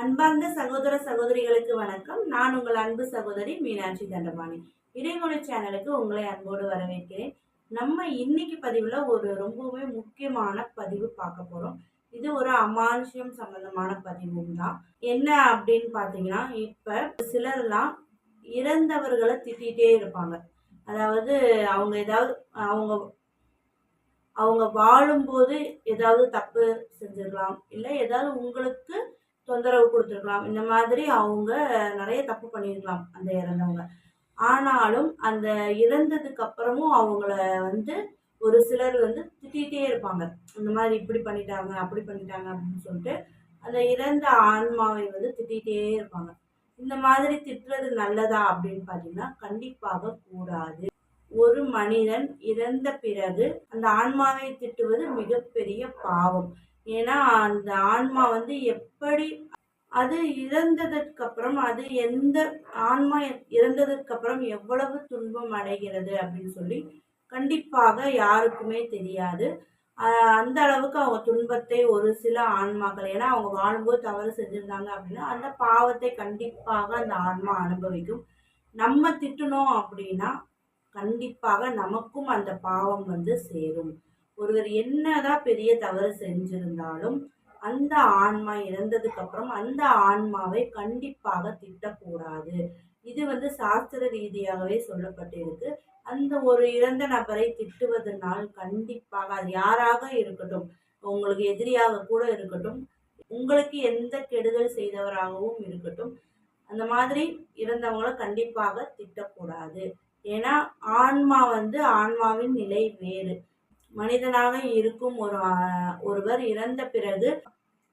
அன்பார்ந்த சகோதர சகோதரிகளுக்கு வணக்கம். நான் உங்கள் அன்பு சகோதரி மீனாட்சி தண்டபாணி. இறைமொழி சேனலுக்கு உங்களை அன்போடு வரவேற்கிறேன். நம்ம இன்னைக்கு பதிவில் ஒரு ரொம்பவுமே முக்கியமான பதிவு பார்க்க போகிறோம் இது ஒரு அமானுஷ்யம் சம்பந்தமான பதிவும் தான். என்ன அப்படின்னு பார்த்தீங்கன்னா இப்போ சிலர்லாம் இறந்தவர்களை திட்டிகிட்டே இருப்பாங்க. அதாவது அவங்க ஏதாவது அவங்க அவங்க வாழும்போது ஏதாவது தப்பு செஞ்சிருக்கலாம் இல்லை ஏதாவது உங்களுக்கு தொந்தரவு கொடுத்துருக்கலாம். இந்த மாதிரி அவங்க நிறைய தப்பு பண்ணியிருக்கலாம் அந்த இறந்தவங்க. ஆனாலும் அந்த இறந்ததுக்கு அப்புறமும் அவங்கள வந்து ஒரு சிலர் வந்து திட்டிகிட்டே இருப்பாங்க. இந்த மாதிரி இப்படி பண்ணிட்டாங்க அப்படி பண்ணிட்டாங்க அப்படின்னு சொல்லிட்டு அந்த இறந்த ஆன்மாவை வந்து திட்டிகிட்டே இருப்பாங்க. இந்த மாதிரி திட்டுறது நல்லதா அப்படின்னு பார்த்தீங்கன்னா கண்டிப்பாக கூடாது. ஒரு மனிதன் இறந்த பிறகு அந்த ஆன்மாவை திட்டுவது மிகப்பெரிய பாவம். ஏன்னா அந்த ஆன்மா வந்து எப்படி அது இறந்ததற்கு அப்புறம் அது எந்த ஆன்மா இறந்ததற்கு அப்புறம் எவ்வளவு துன்பம் அடைகிறது அப்படின்னு சொல்லி கண்டிப்பாக யாருக்குமே தெரியாது. அந்த அளவுக்கு அவங்க துன்பத்தை ஒரு சில ஆன்மாக்கள் ஏன்னா அவங்க வாழும்போது தவறு செஞ்சிருந்தாங்க அப்படின்னா அந்த பாவத்தை கண்டிப்பாக அந்த ஆன்மா அனுபவிக்கும். நம்ம திட்டணும் அப்படின்னா கண்டிப்பாக நமக்கும் அந்த பாவம் வந்து சேரும். ஒருவர் என்னதான் பெரிய தவறு செஞ்சிருந்தாலும் அந்த ஆன்மா இறந்ததுக்கு அப்புறம் அந்த ஆன்மாவை கண்டிப்பாக திட்டக்கூடாது. இது வந்து சாஸ்திர ரீதியாகவே சொல்லப்பட்டிருக்கு. அந்த ஒரு இறந்த நபரை திட்டுவதனால் கண்டிப்பாக அது யாராக இருக்கட்டும் உங்களுக்கு எதிரியாக கூட இருக்கட்டும் உங்களுக்கு எந்த கெடுதல் செய்தவராகவும் இருக்கட்டும் அந்த மாதிரி இறந்தவங்களை கண்டிப்பாக திட்டக்கூடாது. ஏன்னா ஆன்மா வந்து ஆன்மாவின் நிலை வேறு. மனிதனாக இருக்கும் ஒரு ஒருவர் இறந்த பிறகு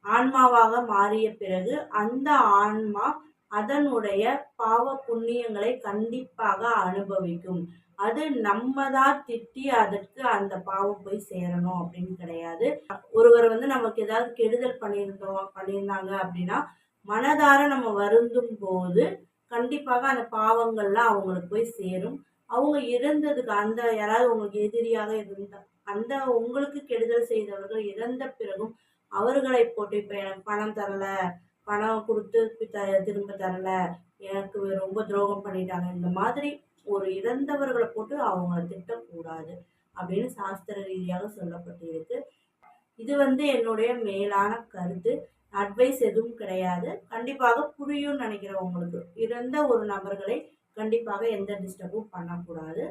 ஆன்மாவாக மாறிய பிறகு அந்த ஆன்மா அதனுடைய பாவ புண்ணியங்களை கண்டிப்பாக அனுபவிக்கும். அது நம்ம தான் திட்டி அதற்கு அந்த பாவம் போய் சேரணும் அப்படின்னு கிடையாது. ஒருவர் வந்து நமக்கு ஏதாவது கெடுதல் பண்ணியிருந்தோம் பண்ணியிருந்தாங்க அப்படின்னா மனதார நம்ம வருந்தும் போது கண்டிப்பாக அந்த பாவங்கள்லாம் அவங்களுக்கு போய் சேரும். அவங்க இறந்ததுக்கு அந்த யாராவது உங்களுக்கு எதிரியாக இருந்தா அந்த உங்களுக்கு கெடுதல் செய்தவர்கள் இறந்த பிறகும் அவர்களை போட்டு இப்போ எனக்கு பணம் தரல. பணம் கொடுத்து த திரும்ப தரல. எனக்கு ரொம்ப துரோகம் பண்ணிட்டாங்க. இந்த மாதிரி ஒரு இறந்தவர்களை போட்டு அவங்கள திட்டக்கூடாது அப்படின்னு சாஸ்திர ரீதியாக சொல்லப்பட்டிருக்கு. இது வந்து என்னுடைய மேலான கருத்து. அட்வைஸ் எதுவும் கிடையாது. கண்டிப்பாக புரியும்னு நினைக்கிறேன் உங்களுக்கு இறந்த ஒரு நபர்களை கண்டிப்பாக எந்த டிஸ்டர்பும் பண்ணக்கூடாது.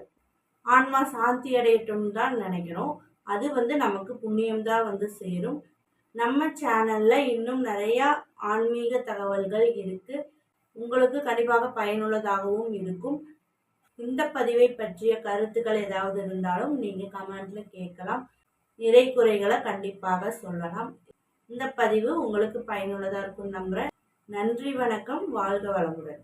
ஆன்மா சாந்தி அடையட்டும் தான் நினைக்கிறோம். அது வந்து நமக்கு புண்ணியம் தான் வந்து சேரும். நம்ம சேனலில் இன்னும் நிறையா ஆன்மீக தகவல்கள் இருக்குது உங்களுக்கு கண்டிப்பாக பயனுள்ளதாகவும் இருக்கும். இந்த பதிவை பற்றிய கருத்துக்கள் ஏதாவது இருந்தாலும் நீங்கள் கமெண்ட்ல கேட்கலாம். நிறை குறைகளை கண்டிப்பாக சொல்லலாம். இந்த பதிவு உங்களுக்கு பயனுள்ளதாக இருக்கும் நம்புகிறேன் நன்றி வணக்கம். வாழ்க வளமுடன்.